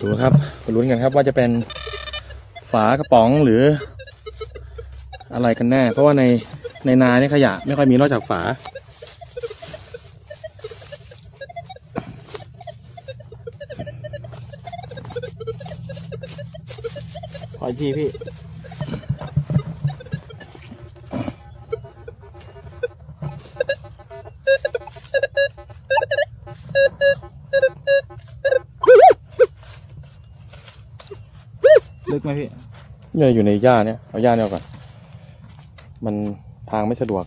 ดูครับมาลุ้นกันครับว่าจะเป็นฝากระป๋องหรือ อะไรกันแน่ เพราะว่าในในนาเนี่ยขยะ ไม่ค่อยมีนอกจากฝา ขออีกทีพี่ ลึกไหมพี่เนี่ยอยู่ในหญ้าเนี่ยเอาหญ้าเนี่ยออกก่อน มันทางไม่สะดวก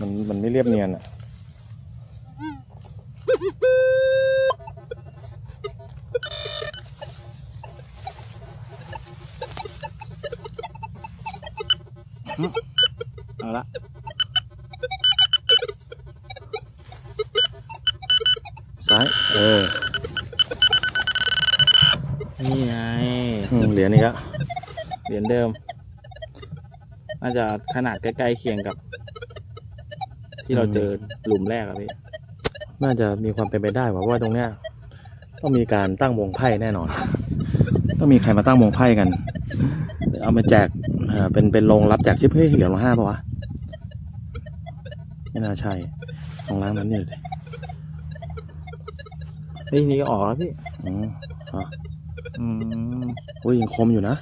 มันมันไม่เรียบเนียนอะเอาละซ้ายเออ นี่ไงอืมเหรียญนี้ละเหรียญเดิม น่าจะขนาดใกล้ๆเคียงกับ ที่เราเจอหลุมแรกอะพี่ น่าจะมีความเป็นไปได้ว่าเพราะว่าตรงเนี้ยต้องมีการตั้งวงไพ่แน่นอน ต้องมีใครมาตั้งวงไพ่กัน เอามาแจกเอ่อเป็นเป็นโรงรับแจกชิปเฮ้ยเหรียญละห้าป่าวะไม่น่าใช่ตรงร้านนั้นเนี่ยดิเฮ้ยนี่ก็ออกแล้วพี่ อืมอ๋อ อืมอุ้ยยังคมอยู่นะ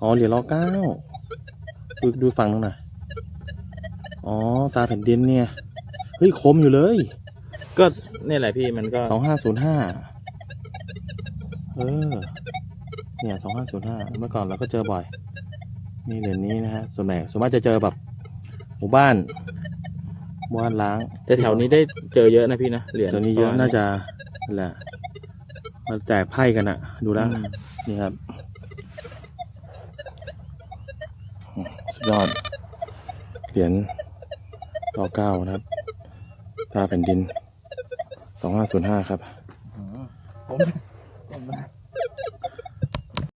อ๋อเหรียญรอเก้าดูดูฝั่งนึงหน่อยอ๋อ ตาแผ่นดินเนี่ย เฮ้ย คมอยู่เลย ก็นี่แหละพี่มันก็สองห้าศูนย์ห้า เออ เนี่ยสองห้าศูนย์ห้า เมื่อก่อนเราก็เจอบ่อย นี่เหรียญนี้นะฮะ ส่วนใหญ่ส่วนมากจะเจอแบบ หมู่บ้าน หมู่บ้านล้างแต่แถวนี้ได้เจอเยอะนะพี่นะเหรียญเดี๋ยวนี้เยอะ น่าจะนั่นแหละ มาแจกไพ่กันอะดูแล้วอืมนี่ครับอืมสุดยอดเหรียญต่อเก้านะครับตาแผ่นดินสองห้าศูนย์ห้าครับผมผม